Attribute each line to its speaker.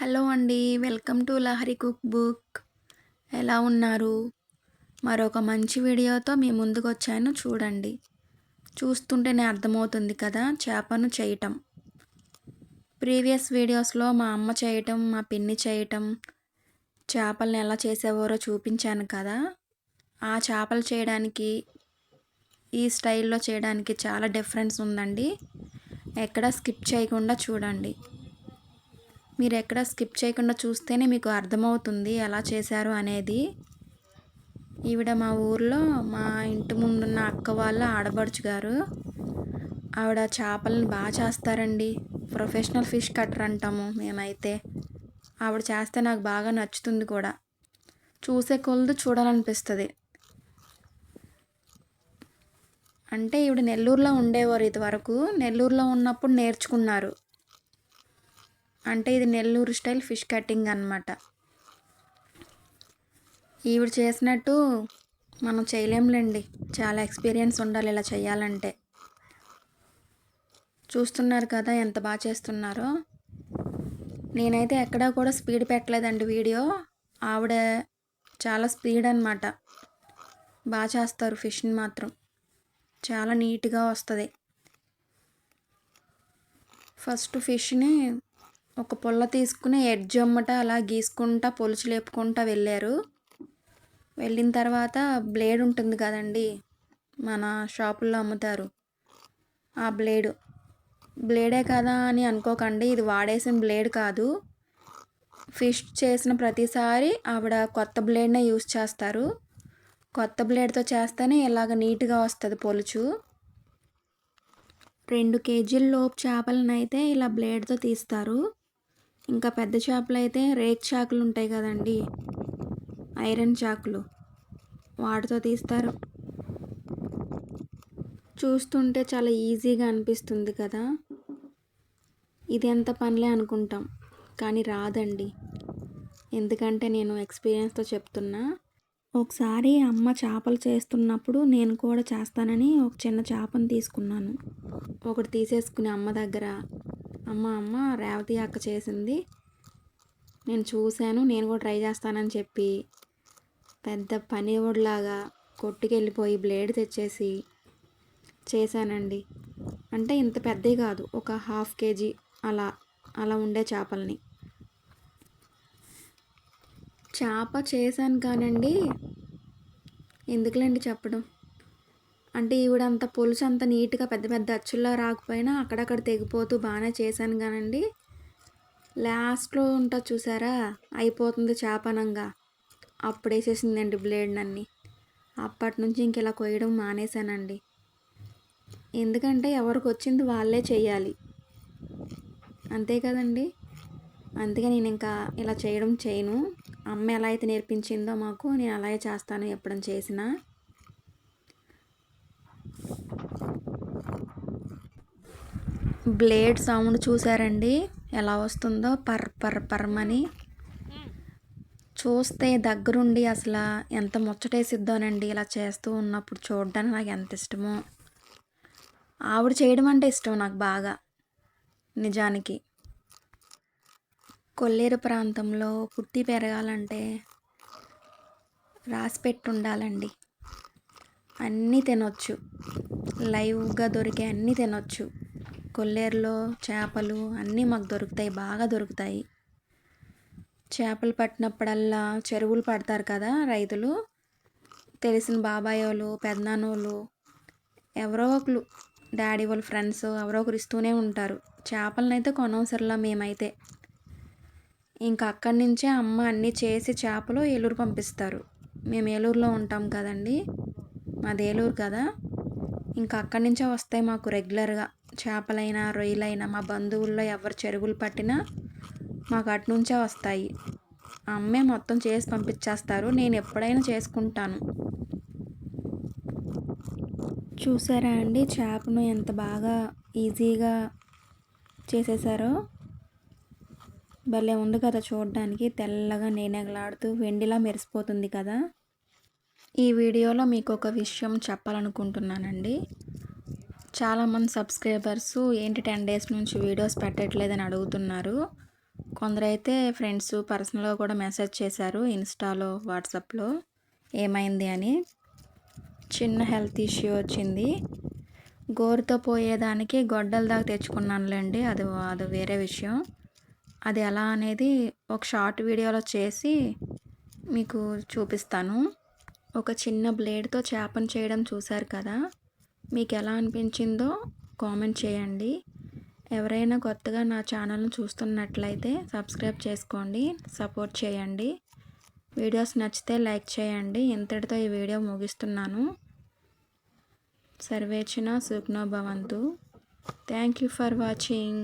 Speaker 1: Hello అండి welcome to Lahari cook book. ఎలా ఉన్నారు? మరొక మంచి వీడియోతో మీ ముందుకు వచ్చాను చూడండి. చూస్తుంటేనే అర్థమవుతుంది కదా చేపను చేయటం. ప్రీవియస్ వీడియోస్లో మా అమ్మ చేయటం మా పిన్ని చేయటం చేపలను ఎలా చేసేవారో చూపించాను కదా. ఆ చేపలు చేయడానికి ఈ స్టైల్లో చేయడానికి చాలా డిఫరెన్స్ ఉందండి. ఎక్కడ స్కిప్ చేయకుండా చూడండి. మీరు ఎక్కడ స్కిప్ చేయకుండా చూస్తేనే మీకు అర్థమవుతుంది ఎలా చేశారు అనేది. ఈవిడ మా ఊర్లో మా ఇంటి ముందున్న అక్క వాళ్ళ ఆడబడుచు గారు. ఆవిడ చేపలను బాగా చేస్తారండి. ప్రొఫెషనల్ ఫిష్ కట్టర్ అంటాము మేమైతే. ఆవిడ చేస్తే నాకు బాగా నచ్చుతుంది కూడా. చూసే కొలదు చూడాలనిపిస్తుంది. అంటే ఈవిడ నెల్లూరులో ఉండేవారు ఇది వరకు నెల్లూరులో ఉన్నప్పుడు నేర్చుకున్నారు. అంటే ఇది నెల్లూరు స్టైల్ ఫిష్ కటింగ్ అనమాట ఈవిడ చేసినట్టు మనం చేయలేంలేండి. చాలా ఎక్స్పీరియన్స్ ఉండాలి ఇలా చేయాలంటే. చూస్తున్నారు కదా ఎంత బాగా చేస్తున్నారో. నేనైతే ఎక్కడా కూడా స్పీడ్ పెట్టలేదండి వీడియో. ఆవిడ చాలా స్పీడ్ అనమాట బాగా చేస్తారు ఫిష్ని మాత్రం. చాలా నీట్గా వస్తుంది. ఫస్ట్ ఫిష్ని ఒక పుల్ల తీసుకుని ఎడ్జ్ అమ్మట అలా గీసుకుంటా పొలుచు లేపుకుంటా వెళ్ళారు. వెళ్ళిన తర్వాత బ్లేడ్ ఉంటుంది కదండి మన షాపుల్లో అమ్ముతారు. ఆ బ్లేడు. బ్లేడే కదా అని అనుకోకండి ఇది వాడేసిన బ్లేడ్ కాదు. ఫిష్ చేసిన ప్రతిసారి ఆవిడ కొత్త బ్లేడ్నే యూస్ చేస్తారు. కొత్త బ్లేడ్తో చేస్తేనే ఇలాగ నీట్గా వస్తుంది పొలుచు. రెండు కేజీల లోపు చేపలను అయితే ఇలా బ్లేడ్తో తీస్తారు. ఇంకా పెద్ద చేపలు అయితే రేక్ చాకులు ఉంటాయి కదండి. ఐరన్ చాకులు. వాటితో తీస్తారు. చూస్తుంటే చాలా ఈజీగా అనిపిస్తుంది కదా. ఇది ఎంత పనిలే అనుకుంటాం. కానీ రాదండి. ఎందుకంటే నేను ఎక్స్పీరియన్స్తో చెప్తున్నా. ఒకసారి అమ్మ చేపలు చేస్తున్నప్పుడు నేను కూడా చేస్తానని ఒక చిన్న చేపను తీసుకున్నాను. ఒకటి తీసేసుకుని అమ్మ దగ్గర అమ్మ అమ్మ రేవతి అక్క చేసింది. నేను చూశాను నేను కూడా ట్రై చేస్తానని చెప్పి. పెద్ద పనివుడిలాగా కొట్టుకెళ్ళిపోయి బ్లేడ్ తెచ్చేసి చేశానండి. అంటే ఇంత పెద్దవి కాదు ఒక హాఫ్ కేజీ అలా అలా ఉండే చేపల్ని. చేప చేశాను కానండి ఎందుకులేండి చెప్పడం? అంటే ఈవిడంత పులుసు అంత నీట్గా పెద్ద పెద్ద అచ్చుల్లో రాకపోయినా అక్కడక్కడ తెగిపోతూ బాగానే చేశాను కానండి. లాస్ట్లో ఉంటా చూసారా? అయిపోతుంది చేపనంగా. అప్పుడు వేసేసిందండి బ్లేడ్ నన్ని అప్పటి నుంచి ఇంక ఇలా కొయ్యడం మానేశానండి. ఎందుకంటే ఎవరికి వచ్చింది వాళ్ళే చేయాలి అంతే కదండి? అందుకే నేను ఇంకా ఇలా చేయడం చేయను. అమ్మ ఎలా అయితే నేర్పించిందో మాకు నేను అలాగే చేస్తాను ఎప్పుడైనా చేసినా. బ్లేడ్ సౌండ్ చూసారండి? ఎలా వస్తుందో? పర్ పర్ పర్మని. చూస్తే దగ్గరుండి అసలు ఎంత ముచ్చటేసిద్దోనండి ఇలా చేస్తూ ఉన్నప్పుడు చూడడానికి నాకు ఎంత ఇష్టమో. ఆవిడ చేయడం అంటే ఇష్టం నాకు బాగా నిజానికి. కొల్లేరు ప్రాంతంలో పుట్టి పెరగాలంటే రాసి పెట్టుండాలండి. అన్నీ తినొచ్చు. లైవ్గా దొరికే అన్నీ తినొచ్చు. కొల్లేరులో చేపలు అన్నీ మాకు దొరుకుతాయి బాగా దొరుకుతాయి. చేపలు పట్టినప్పుడల్లా చెరువులు పడతారు కదా రైతులు. తెలిసిన బాబాయ్ వాళ్ళు పెద్దనాన్నోళ్ళు ఎవరో ఒకరు డాడీ వాళ్ళ ఫ్రెండ్స్ ఎవరో ఒకరు ఇస్తూనే ఉంటారు. చేపలనైతే అయితే కొనవసరంలా మేమైతే. ఇంకా అక్కడి నుంచే అమ్మ అన్నీ చేసి చేపలు ఏలూరు పంపిస్తారు. మేము ఏలూరులో ఉంటాం కదండి. మాది ఏలూరు కదా. ఇంకా అక్కడి నుంచే వస్తాయి మాకు రెగ్యులర్గా. చేపలైనా రొయ్యలైనా మా బంధువుల్లో ఎవరు చెరువులు పట్టినా మాకు అటు నుంచే వస్తాయి. అమ్మే మొత్తం చేసి పంపించేస్తారు. నేను ఎప్పుడైనా చేసుకుంటాను. చూసారా అండి చేపను ఎంత బాగా ఈజీగా చేసేసారో. భలే ఉంది కదా చూడడానికి. తెల్లగా నేనెగలాడుతూ వెండిలా మెరిసిపోతుంది కదా. ఈ వీడియోలో మీకు ఒక విషయం చెప్పాలనుకుంటున్నానండి. చాలామంది సబ్స్క్రైబర్స్ ఏంటి టెన్ డేస్ నుంచి వీడియోస్ పెట్టట్లేదని అడుగుతున్నారు. కొందరైతే ఫ్రెండ్స్ పర్సనల్గా కూడా మెసేజ్ చేశారు ఇన్స్టాలో వాట్సాప్లో. ఏమైంది అని. చిన్న హెల్త్ ఇష్యూ వచ్చింది. గోరుతో పోయేదానికి గొడ్డల దాకా తెచ్చుకున్నానులేండి అది అది వేరే విషయం. అది ఎలా అనేది ఒక షార్ట్ వీడియోలో చేసి మీకు చూపిస్తాను. ఒక చిన్న బ్లేడ్తో చేపను చేయడం చూశారు కదా? మీకు ఎలా అనిపించిందో కామెంట్ చేయండి. ఎవరైనా కొత్తగా నా ఛానల్ను చూస్తున్నట్లయితే సబ్స్క్రైబ్ చేసుకోండి సపోర్ట్ చేయండి. వీడియోస్ నచ్చితే లైక్ చేయండి. ఇంతటితో ఈ వీడియో ముగిస్తున్నాను. సర్వేచ్చిన సుఖ్నో భవంతు. Thank you for watching.